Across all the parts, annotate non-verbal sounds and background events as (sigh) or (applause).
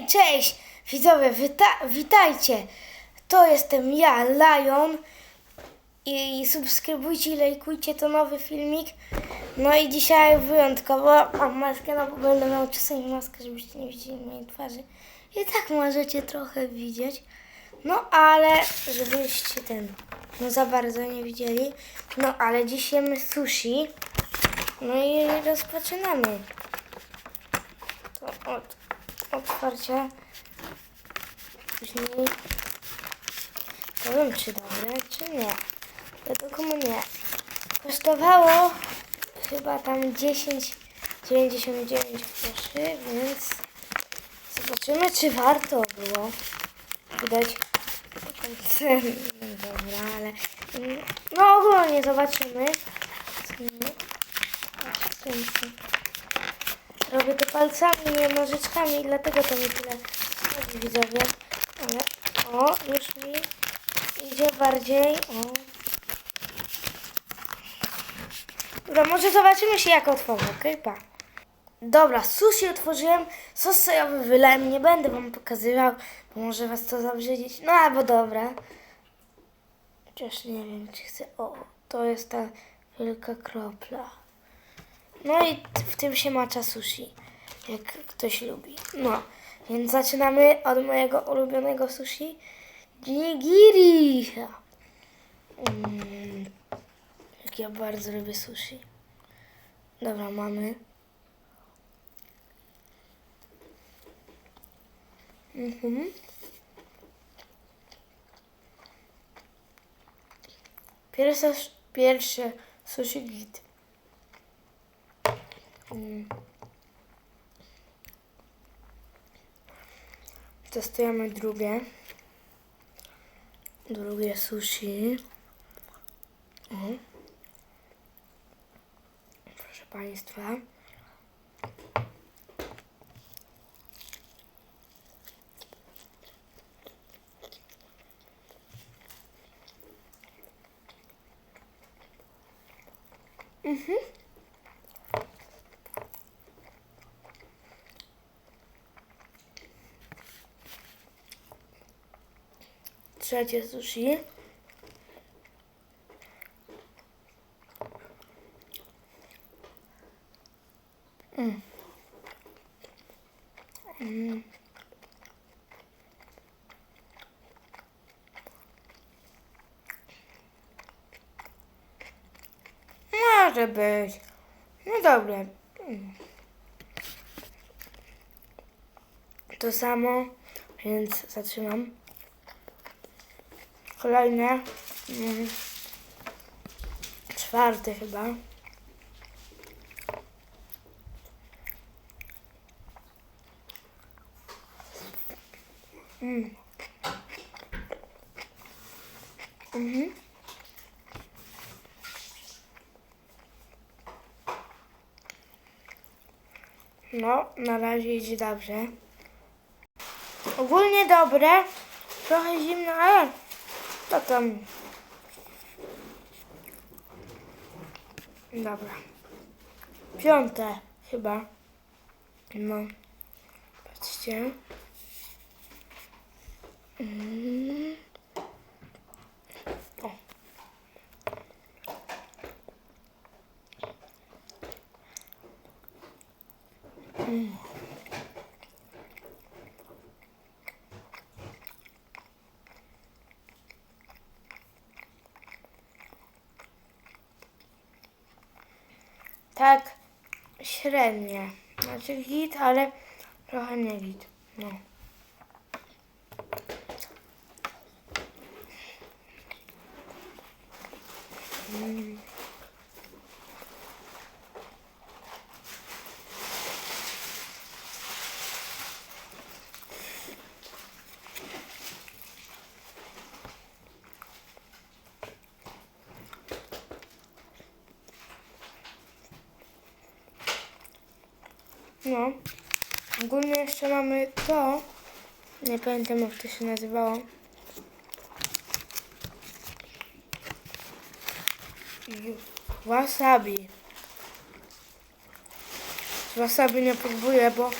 Hej, cześć! Widzowie, wita- witajcie! To jestem ja, Lion. I subskrybujcie i lajkujcie, to nowy filmik. No i dzisiaj wyjątkowo mam maskę, no bo będę miał czasami maskę, żebyście nie widzieli mojej twarzy. I tak możecie trochę widzieć. No ale żebyście ten, no za bardzo nie widzieli. No ale dziś jemy sushi. No i rozpoczynamy. To od otwarcia. Później nie wiem czy dobre, czy nie. Według mnie kosztowało chyba tam 10,99 groszy, więc zobaczymy czy warto było. Widać cenę, dobra, ale no ogólnie zobaczymy. Cenę. Robię to palcami, nie nożyczkami, dlatego to mi tyle widzowie. Ale o, już mi idzie bardziej. O. Dobra, może zobaczymy się jak otworzę, okej? Pa. Dobra, sushi otworzyłem, sos sojowy wylałem, nie będę wam pokazywał, bo może was to zabrzydzić. No albo dobra. Chociaż nie wiem, czy chcę... O, to jest ta wielka kropla. No i w tym się macza sushi, jak ktoś lubi. No, więc zaczynamy od mojego ulubionego sushi. Nigiri! Mm, jak ja bardzo lubię sushi. Dobra, mamy. Mhm. Pierwsze, pierwsze sushi git. Mm. Testujemy drugie. Drugie sushi. Proszę Państwa. Mhm. Trzecie sushi. Mm. Mm. Może być. No dobre. Mm. To samo, więc zatrzymam. Kolejne. Mm, czwarte chyba. Mm. Mhm. No, na razie idzie dobrze. Ogólnie dobre. Trochę zimno, ale to tam. Dobra. Piąte chyba. No. Patrzcie. Mm. Mm. Tak średnie. Znaczy git, ale trochę nie git. No. Mm. No. Ogólnie jeszcze mamy to. Nie pamiętam jak to się nazywało. Wasabi. Wasabi nie próbuję, bo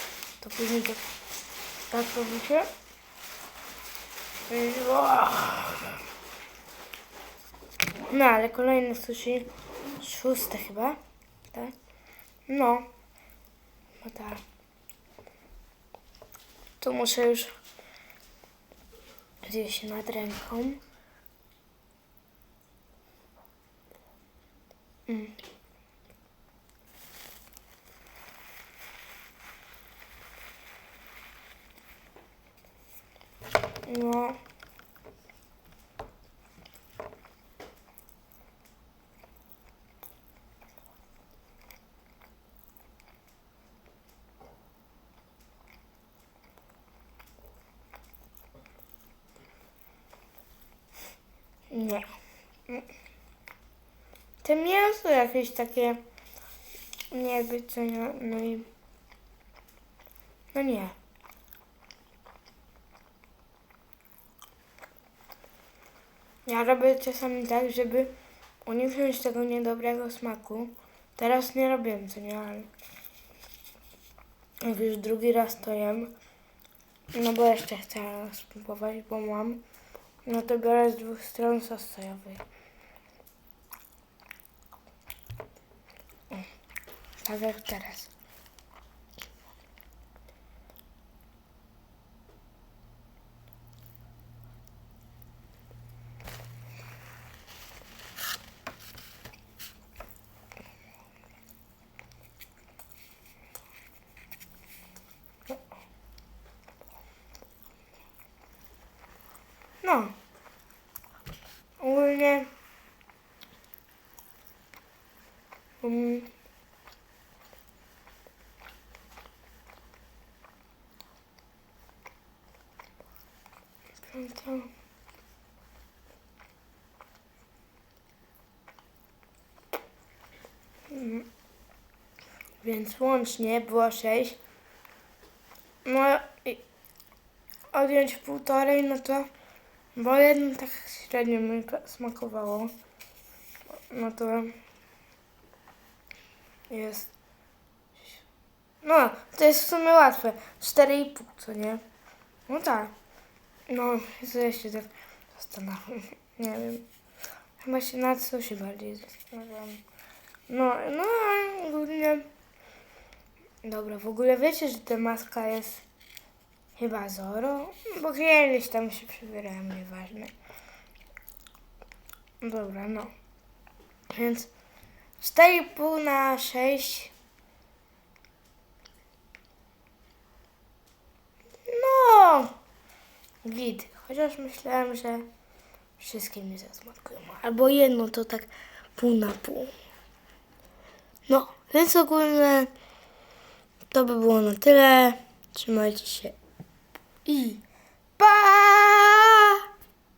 to później to Tak robicie? I- o! No, ale kolejne sushi. Szóste chyba. Tak? No. No tak. Tu muszę już zjeść nad ręką. Mm. No. Nie. Te mięso jakieś takie nie być co nie, no i no nie. Ja robię czasami tak, żeby uniknąć tego niedobrego smaku. Teraz nie robię, co nie, ale jak już drugi raz to jem, no bo jeszcze chcę spróbować, bo mam, no to biorę z dwóch stron sos sojowy. Tak. No. Ogólnie. Um, to. Mm. Więc łącznie było 6. No i odjąć półtorej, no to bo jedno tak średnio mi smakowało. No to jest. No, to jest w sumie łatwe. 4,5, co nie? No tak. No, ja się tak zastanawiam. (laughs) Nie wiem. Chyba się na co się bardziej zastanawiam. No, no, ogólnie. Dobra, w ogóle wiecie, że ta maska jest chyba Zoro? Bo kiedyś tam się przybierałem, nieważne. Dobra, no. Więc 4,5 na 6. No! Git. Chociaż myślałem, że wszystkie mi zasmakują. Albo jedno to tak pół na pół. No, więc ogólnie to by było na tyle. Trzymajcie się i pa!